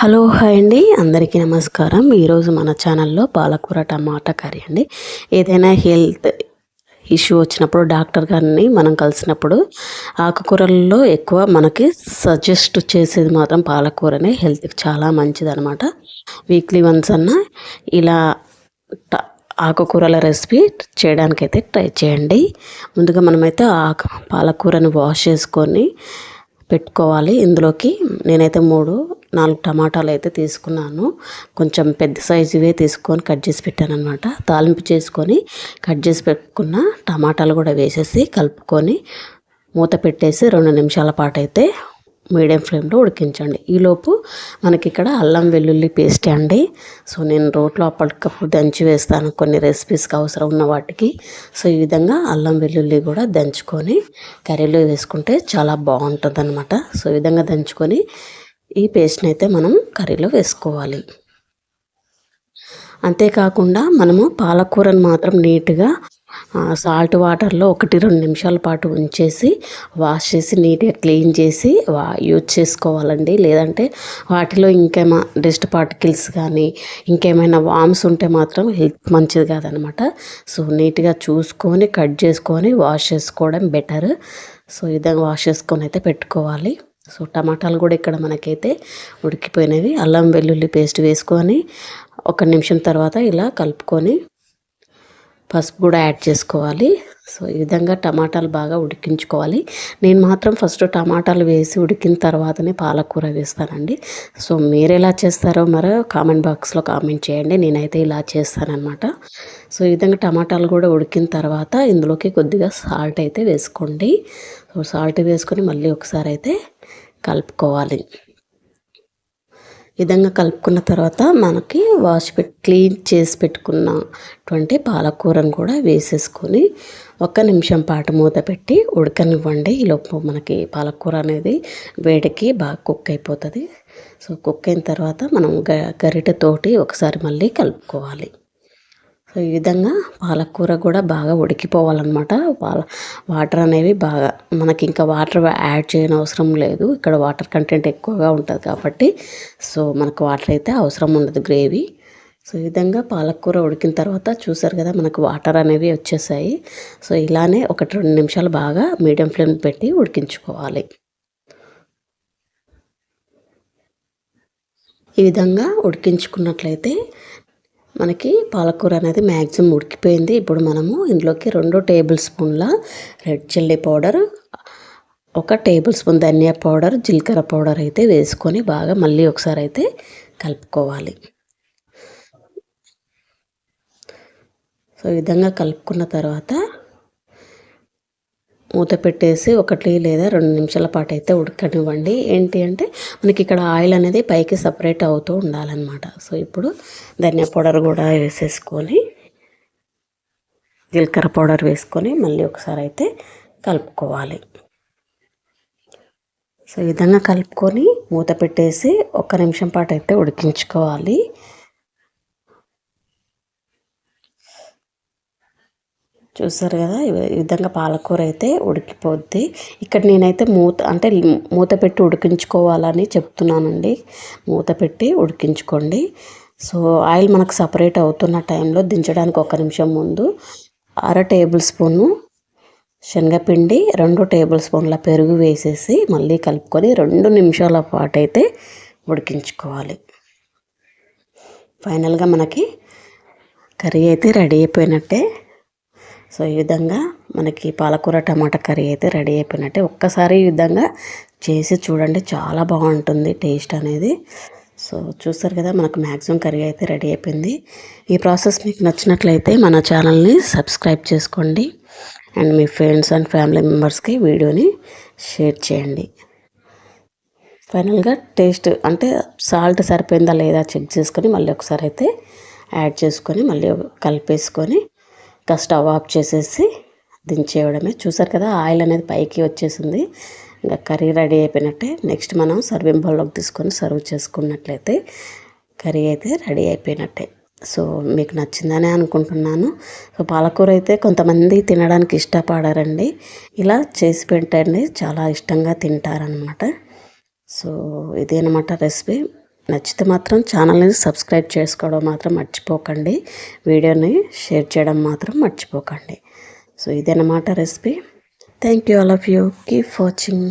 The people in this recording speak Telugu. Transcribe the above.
హలో హాయ్ అండి. అందరికీ నమస్కారం. ఈరోజు మన ఛానల్లో పాలకూర టమాటా కర్రీ అండి. ఏదైనా హెల్త్ ఇష్యూ వచ్చినప్పుడు డాక్టర్ గారిని మనం కలిసినప్పుడు ఆకుకూరల్లో ఎక్కువ మనకి సజెస్ట్ చేసేది మాత్రం పాలకూరనే. హెల్త్కి చాలా మంచిది అనమాట వీక్లీ వన్స్ అన్న ఇలా ఆకుకూరల రెసిపీ చేయడానికైతే ట్రై చేయండి. ముందుగా మనమైతే ఆకు పాలకూరని వాష్ చేసుకొని పెట్టుకోవాలి. ఇందులోకి నేనైతే మూడు నాలుగు టమాటాలు అయితే తీసుకున్నాను. కొంచెం పెద్ద సైజువే తీసుకొని కట్ చేసి పెట్టాను అనమాట తాలింపు చేసుకొని కట్ చేసి పెట్టుకున్న టమాటాలు కూడా వేసేసి కలుపుకొని మూత పెట్టేసి రెండు నిమిషాల పాటు అయితే మీడియం ఫ్లేమ్లో ఉడికించండి. ఈలోపు మనకి ఇక్కడ అల్లం వెల్లుల్లి పేస్ట్ అండి. సో నేను రోట్లో అప్పటికప్పుడు దంచి వేస్తాను కొన్ని రెసిపీస్కి అవసరం ఉన్న వాటికి. సో ఈ విధంగా అల్లం వెల్లుల్లి కూడా దంచుకొని కర్రీలో వేసుకుంటే చాలా బాగుంటుంది అనమాట సో ఈ విధంగా దంచుకొని ఈ పేస్ట్ని అయితే మనం కర్రీలో వేసుకోవాలి. అంతేకాకుండా మనము పాలకూరను మాత్రం నీట్గా సాల్ట్ వాటర్లో ఒకటి రెండు నిమిషాల పాటు ఉంచేసి వాష్ చేసి నీట్గా క్లీన్ చేసి వా యూజ్ చేసుకోవాలండి. లేదంటే వాటిలో ఇంకేమా డస్ట్ పార్టికల్స్ కానీ ఇంకేమైనా వామ్స్ ఉంటే మాత్రం హెల్త్ మంచిది కాదనమాట. సో నీట్గా చూసుకొని కట్ చేసుకొని వాష్ చేసుకోవడం బెటర్ సో ఈ విధంగా వాష్ చేసుకొని అయితే పెట్టుకోవాలి. సో టమాటాలు కూడా ఇక్కడ మనకైతే ఉడికిపోయినవి. అల్లం వెల్లుల్లి పేస్ట్ వేసుకొని ఒక నిమిషం తర్వాత ఇలా కలుపుకొని పసుపు కూడా యాడ్ చేసుకోవాలి. సో ఈ విధంగా టమాటాలు బాగా ఉడికించుకోవాలి. నేను మాత్రం ఫస్ట్ టమాటాలు వేసి ఉడికిన తర్వాతనే పాలకూర వేస్తానండి. సో మీరు ఎలా చేస్తారో మరో కామెంట్ బాక్స్లో కామెంట్ చేయండి. నేనైతే ఇలా చేస్తానన్నమాట. సో ఈ విధంగా టమాటాలు కూడా ఉడికిన తర్వాత ఇందులోకి కొద్దిగా సాల్ట్ అయితే వేసుకోండి. సాల్ట్ వేసుకొని మళ్ళీ ఒకసారి అయితే కలుపుకోవాలి. విధంగా కలుపుకున్న తర్వాత మనకి వాష్ పెట్ క్లీన్ చేసి పెట్టుకున్నటువంటి పాలకూరను కూడా వేసేసుకొని ఒక నిమిషం పాటు మూత పెట్టి ఉడకనివ్వండి. ఈలోపు మనకి పాలకూర అనేది వేడికి బాగా కుక్ అయిపోతుంది. సో కుక్ అయిన తర్వాత మనం గ గరిటెతోటి ఒకసారి మళ్ళీ కలుపుకోవాలి. సో ఈ విధంగా పాలకూర కూడా బాగా ఉడికిపోవాలన్నమాట. పాల వాటర్ అనేవి బాగా మనకి ఇంకా వాటర్ యాడ్ చేయని అవసరం లేదు. ఇక్కడ వాటర్ కంటెంట్ ఎక్కువగా ఉంటుంది కాబట్టి సో మనకు వాటర్ అయితే అవసరం ఉండదు గ్రేవీ. సో ఈ విధంగా పాలకూర ఉడికిన తర్వాత చూసారు కదా మనకు వాటర్ అనేవి వచ్చేసాయి. సో ఇలానే ఒకటి రెండు నిమిషాలు బాగా మీడియం ఫ్లేమ్ పెట్టి ఉడికించుకోవాలి. ఈ విధంగా ఉడికించుకున్నట్లయితే మనకి పాలకూర అనేది మ్యాక్సిమం ఉడికిపోయింది. ఇప్పుడు మనము ఇందులోకి రెండు టేబుల్ స్పూన్ల రెడ్ చిల్లీ పౌడర్ ఒక టేబుల్ స్పూన్ ధనియా పౌడర్ జీలకర్ర పౌడర్ అయితే వేసుకొని బాగా మళ్ళీ ఒకసారి అయితే కలుపుకోవాలి. సో ఈ విధంగా కలుపుకున్న తర్వాత మూత పెట్టేసి ఒకటి లేదా రెండు నిమిషాల పాటు అయితే ఉడకనివ్వండి. ఏంటి అంటే మనకి ఇక్కడ ఆయిల్ అనేది పైకి సపరేట్ అవుతూ ఉండాలన్నమాట. సో ఇప్పుడు ధనియా పౌడర్ కూడా వేసేసుకొని జీలకర్ర పౌడర్ వేసుకొని మళ్ళీ ఒకసారి అయితే కలుపుకోవాలి. సో ఈ విధంగా కలుపుకొని మూత పెట్టేసి ఒక్క నిమిషం పాటు అయితే ఉడికించుకోవాలి. చూసారు కదా? ఈ విధంగా పాలకూర అయితే ఉడికిపోద్ది. ఇక్కడ నేనైతే మూత అంటే మూత పెట్టి ఉడికించుకోవాలని చెప్తున్నానండి. మూత పెట్టి ఉడికించుకోండి. సో ఆయిల్ మనకు సపరేట్ అవుతున్న టైంలో దించడానికి ఒక నిమిషం ముందు అర టేబుల్ స్పూను శనగపిండి రెండు టేబుల్ స్పూన్ల పెరుగు వేసేసి మళ్ళీ కలుపుకొని రెండు నిమిషాల పాటు అయితే ఉడికించుకోవాలి. ఫైనల్గా మనకి కర్రీ అయితే రెడీ అయిపోయినట్టే. సో ఈ విధంగా మనకి పాలకూర టమాటా కర్రీ అయితే రెడీ అయిపోయినట్టే. ఒక్కసారి ఈ విధంగా చేసి చూడండి చాలా బాగుంటుంది టేస్ట్ అనేది. సో చూస్తారు కదా మనకు మ్యాక్సిమం కర్రీ అయితే రెడీ అయిపోయింది. ఈ ప్రాసెస్ మీకు నచ్చినట్లయితే మన ఛానల్ని సబ్స్క్రైబ్ చేసుకోండి అండ్ మీ ఫ్రెండ్స్ అండ్ ఫ్యామిలీ మెంబర్స్కి వీడియోని షేర్ చేయండి. ఫైనల్గా టేస్ట్ అంటే సాల్ట్ సరిపోయిందా లేదా చెక్ చేసుకొని మళ్ళీ ఒకసారి అయితే యాడ్ చేసుకొని మళ్ళీ కలిపేసుకొని ఇంకా స్టవ్ ఆఫ్ చేసేసి దించేయడమే చూసారు కదా ఆయిల్ అనేది పైకి వచ్చేసింది. ఇంకా కర్రీ రెడీ అయిపోయినట్టే. నెక్స్ట్ మనం సర్వింగ్ బౌల్లోకి తీసుకొని సర్వ్ చేసుకున్నట్లయితే కర్రీ అయితే రెడీ అయిపోయినట్టే. సో మీకు నచ్చిందనే అనుకుంటున్నాను. సో పాలకూర అయితే కొంతమంది తినడానికి ఇష్టపడారండి. ఇలా చేసి పెట్టండి చాలా ఇష్టంగా తింటారనమాట సో ఇదేనమాట రెసిపీ. నచ్చితే మాత్రం ఛానల్ని సబ్స్క్రైబ్ చేసుకోవడం మాత్రం మర్చిపోకండి. వీడియోని షేర్ చేయడం మాత్రం మర్చిపోకండి. సో ఇదన్నమాట recipe. Thank you all of you. Keep watching.